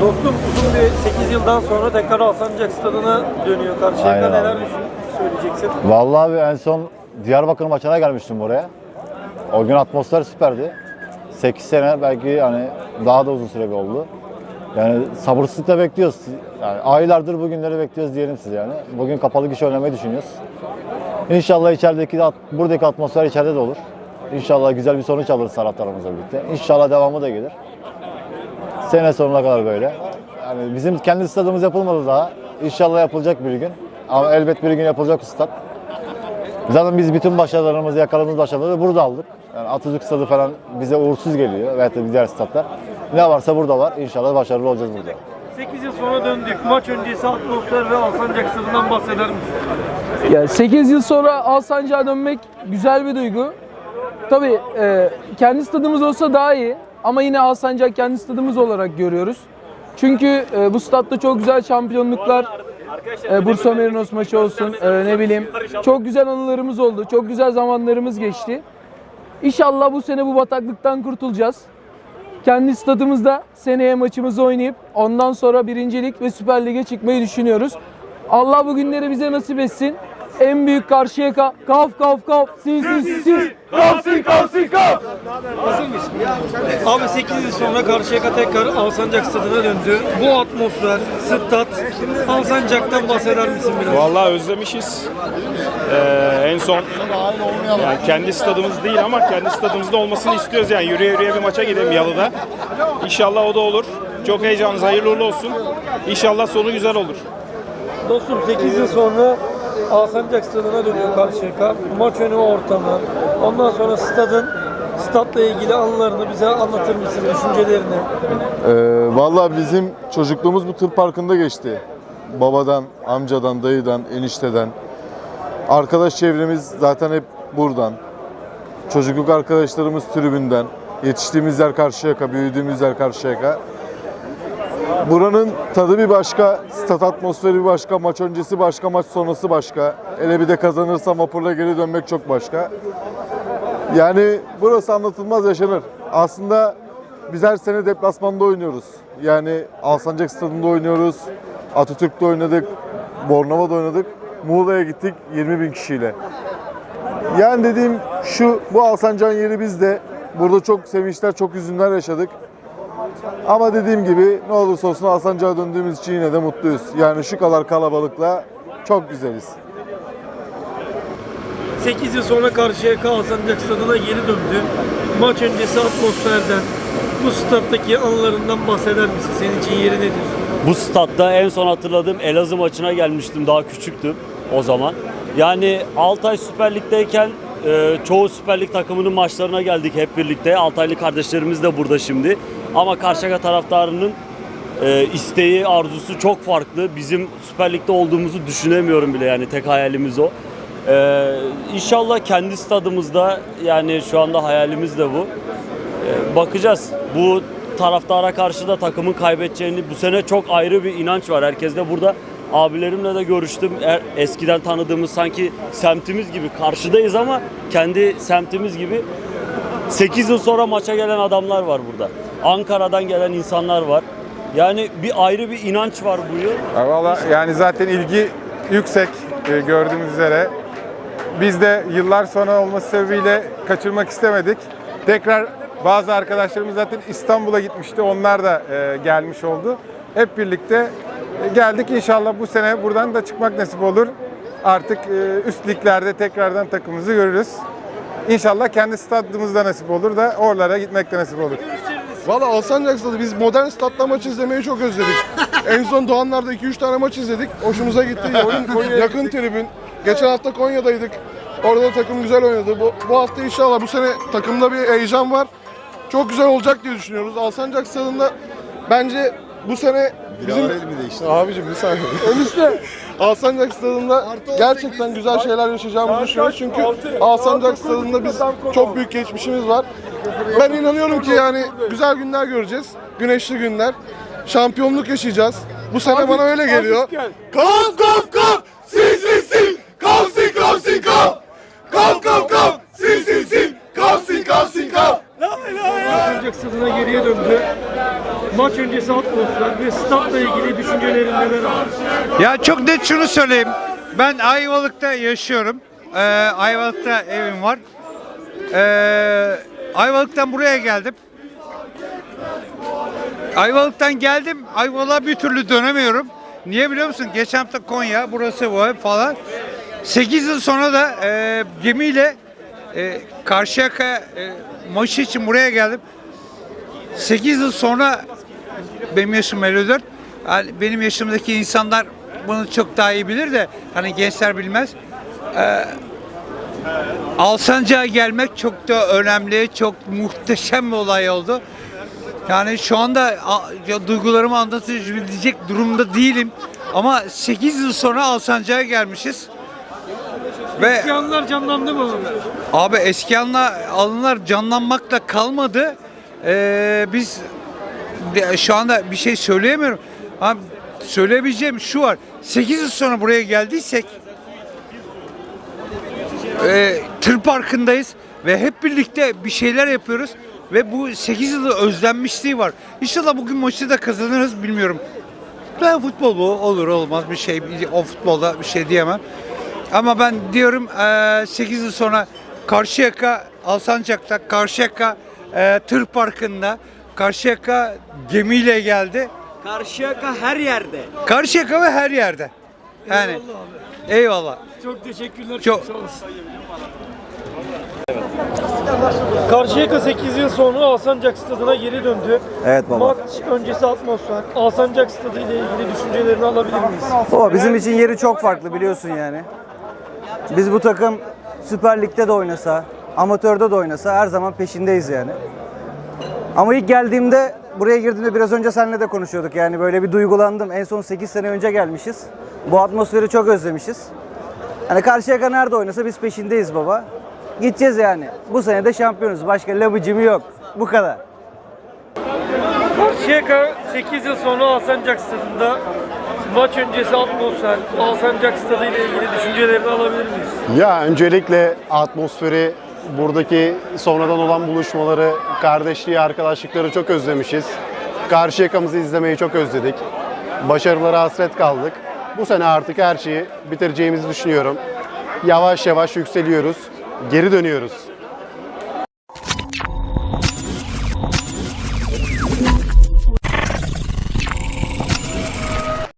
Dostum uzun bir 8 yıldan sonra tekrar Alsancak Stadı'na dönüyor Karşıyaka. Aynen Neler abi. söyleyeceksin? Vallahi abi en son Diyarbakır maçına gelmiştim buraya. O gün atmosfer süperdi. 8 sene belki hani daha da uzun süre bir oldu. Yani sabırsızlıkla bekliyoruz. Yani aylardır bu günleri bekliyoruz diyelim size yani. Bugün kapalı gişe oynamayı düşünüyoruz. İnşallah içerideki de buradaki atmosfer içeride de olur. İnşallah güzel bir sonuç alırız taraftarımızla birlikte. İnşallah devamı da gelir. Sene sonuna kadar böyle. Yani bizim kendi stadımız yapılmadı daha. İnşallah yapılacak bir gün. Ama elbet bir gün yapılacak bu stat. Zaten biz bütün başarılarımızı, yakaladığımız başarıları burada aldık. Yani Atatürk Stadı falan bize uğursuz geliyor. Veyahut da diğer statlar. Ne varsa burada var. İnşallah başarılı olacağız burada. 8 yıl sonra döndük. Maç öncesi atmosfer ve Alsancak Stadı'ndan bahseder misin? Ya 8 yıl sonra Alsancak'a dönmek güzel bir duygu. Tabii e, kendi stadımız olsa daha iyi ama yine Alsancak kendi stadımız olarak görüyoruz. Çünkü e, bu statta çok güzel şampiyonluklar, e, Bursa Merinos maçı olsun, e, ne bileyim çok güzel anılarımız oldu, çok güzel zamanlarımız geçti. İnşallah bu sene bu bataklıktan kurtulacağız. Kendi stadımızda seneye maçımızı oynayıp ondan sonra birincilik ve Süper Lig'e çıkmayı düşünüyoruz. Allah bu günleri bize nasip etsin. En büyük Karşıyaka kaf kaf kaf si si si si kaf si kaf si kaf. Mısın? Abi 8 yıl sonra Karşıyaka tekrar Alsancak Stadı'na döndü. Bu atmosfer, stat, Alsancak'tan bahseder misin biraz? Vallahi özlemişiz. Ee, en son yani kendi stadımız değil ama kendi stadımızda olmasını istiyoruz yani yürüye yürüye bir maça gidelim Yalı'da. İnşallah o da olur. Çok heyecanlıyız. Hayırlı uğurlu olsun. İnşallah sonu güzel olur. Dostum 8 yıl sonra Alsancak Stadı'na dönüyor Karşıyaka. Maç önü ortamı. Ondan sonra stadın statla ilgili anılarını bize anlatır mısın, düşüncelerini? Ee, Valla bizim çocukluğumuz bu tır parkında geçti. Babadan, amcadan, dayıdan, enişteden. Arkadaş çevremiz zaten hep buradan. Çocukluk arkadaşlarımız tribünden. Yetiştiğimiz yer Karşıyaka, büyüdüğümüz yer Karşıyaka. Buranın tadı bir başka, stat atmosferi bir başka, maç öncesi başka, maç sonrası başka. Hele bir de kazanırsa vapurla geri dönmek çok başka. Yani burası anlatılmaz yaşanır. Aslında biz her sene deplasmanda oynuyoruz. Yani Alsancak Stadı'nda oynuyoruz. Atatürk'te oynadık. Bornova'da oynadık. Muğla'ya gittik 20 bin kişiyle. Yani dediğim şu, bu Alsancak'ın yeri bizde. Burada çok sevinçler, çok üzünler yaşadık. Ama dediğim gibi ne olursa olsun Alsancak'a döndüğümüz için yine de mutluyuz. Yani şu kadar kalabalıkla çok güzeliz. 8 yıl sonra Karşıyaka Alsancak Stadı'na geri döndü. Maç öncesi atmosferden, bu stattaki anılarından bahseder misin? Senin için yeri nedir? Bu statta en son hatırladığım Elazığ maçına gelmiştim. Daha küçüktüm o zaman. Yani Altay Süper Lig'deyken e, çoğu Süper Lig takımının maçlarına geldik hep birlikte. Altaylı kardeşlerimiz de burada şimdi. Ama Karşıyaka taraftarının e, isteği, arzusu çok farklı. Bizim Süper Lig'de olduğumuzu düşünemiyorum bile yani tek hayalimiz o. E, inşallah kendi stadımızda yani şu anda hayalimiz de bu. Ee, bakacağız. Bu taraftara karşı da takımın kaybedeceğini bu sene çok ayrı bir inanç var. Herkes de burada abilerimle de görüştüm. Er- eskiden tanıdığımız sanki semtimiz gibi karşıdayız ama kendi semtimiz gibi 8 yıl sonra maça gelen adamlar var burada. Ankara'dan gelen insanlar var. Yani bir ayrı bir inanç var bu yıl. Ya Valla yani zaten ilgi yüksek e, gördüğünüz üzere. Biz de yıllar sonra olması sebebiyle kaçırmak istemedik. Tekrar bazı arkadaşlarımız zaten İstanbul'a gitmişti. Onlar da e, gelmiş oldu. Hep birlikte e, geldik. İnşallah bu sene buradan da çıkmak nasip olur. Artık e, tekrardan takımımızı görürüz. İnşallah kendi stadımızda nasip olur da oralara gitmek de nasip olur. Valla Alsancak Stadı biz modern statta maç izlemeyi çok özledik. en son Doğanlar'da 2-3 tane maç izledik. Hoşumuza gitti. Yakın, yakın tribün. Geçen hafta Konya'daydık. Orada da takım güzel oynadı. Bu, bu hafta inşallah bu sene takımda bir heyecan var. Çok güzel olacak diye düşünüyoruz. Alsancak Stadı'nda bence bu sene bizim... Abicim bir saniye. Enişte. Alsancak Stadı'nda gerçekten güzel şeyler yaşayacağımızı düşünüyoruz. Çünkü Alsancak Stadı'nda biz çok büyük geçmişimiz var. Ben inanıyorum ki yani güzel günler göreceğiz. Güneşli günler. Şampiyonluk yaşayacağız. Bu sene bana öyle geliyor. Kaf kaf kaf! Sil sil sil! Kaf sil kaf sil kaf! Kaf kaf kaf! Sil sil sil! Kaf sil kaf sil kaf! Alsancak stadına geriye döndü. Maç öncesi atmosfer ve statla ilgili düşüncelerin neler abi? Ya çok net şunu söyleyeyim. Ben Ayvalık'ta yaşıyorum. Ee, Ayvalık'ta evim var. Ee, Ayvalık'tan buraya geldim. Ayvalık'tan geldim. Ayvalık'a bir türlü dönemiyorum. Niye biliyor musun? Geçen hafta Konya, burası bu falan. 8 yıl sonra da e, gemiyle e, Karşıyaka e, maçı için buraya geldim. 8 yıl sonra benim yaşım 54. Yani benim yaşımdaki insanlar bunu çok daha iyi bilir de hani gençler bilmez. Ee, Alsancak'a gelmek çok da önemli, çok muhteşem bir olay oldu. Yani şu anda ya duygularımı anlatabilecek durumda değilim. Ama 8 yıl sonra Alsancak'a gelmişiz. Ve Eski anlar canlandı mı? Abi eski anılar canlanmakla kalmadı. Ee, biz şu anda bir şey söyleyemiyorum. Ama söyleyebileceğim şu var. 8 yıl sonra buraya geldiysek e, tır parkındayız ve hep birlikte bir şeyler yapıyoruz ve bu 8 yılı özlenmişliği var. İnşallah bugün maçı da kazanırız bilmiyorum. Ben futbol bu olur olmaz bir şey o futbolda bir şey diyemem. Ama ben diyorum 8 yıl sonra Karşıyaka Alsancak'ta Karşıyaka e, tır parkında Karşıyaka gemiyle geldi. Karşıyaka her yerde. Karşıyaka ve her yerde. Yani eyvallah. Çok teşekkürler. Çok- sağ olasın. Karşıyaka 8 yıl sonra Alsancak stadına geri döndü. Evet baba. Maç öncesi atmosfer. Alsancak stadı ile ilgili düşüncelerini alabilir miyiz? O bizim için yeri çok farklı biliyorsun yani. Biz bu takım Süper Lig'de de oynasa, amatörde de oynasa her zaman peşindeyiz yani. Ama ilk geldiğimde, buraya girdiğimde biraz önce seninle de konuşuyorduk yani böyle bir duygulandım. En son 8 sene önce gelmişiz. Bu atmosferi çok özlemişiz. Hani Karşıyaka nerede oynasa biz peşindeyiz baba. Gideceğiz yani. Bu sene de şampiyonuz. Başka labıcımı yok. Bu kadar. Karşıyaka 8 yıl sonra Alsancak stadında maç öncesi atmosfer, Alsancak stadı ile ilgili düşüncelerini alabilir miyiz? Ya öncelikle atmosferi, buradaki sonradan olan buluşmaları, kardeşliği, arkadaşlıkları çok özlemişiz. Karşı yakamızı izlemeyi çok özledik. Başarılara hasret kaldık. Bu sene artık her şeyi bitireceğimizi düşünüyorum. Yavaş yavaş yükseliyoruz, geri dönüyoruz.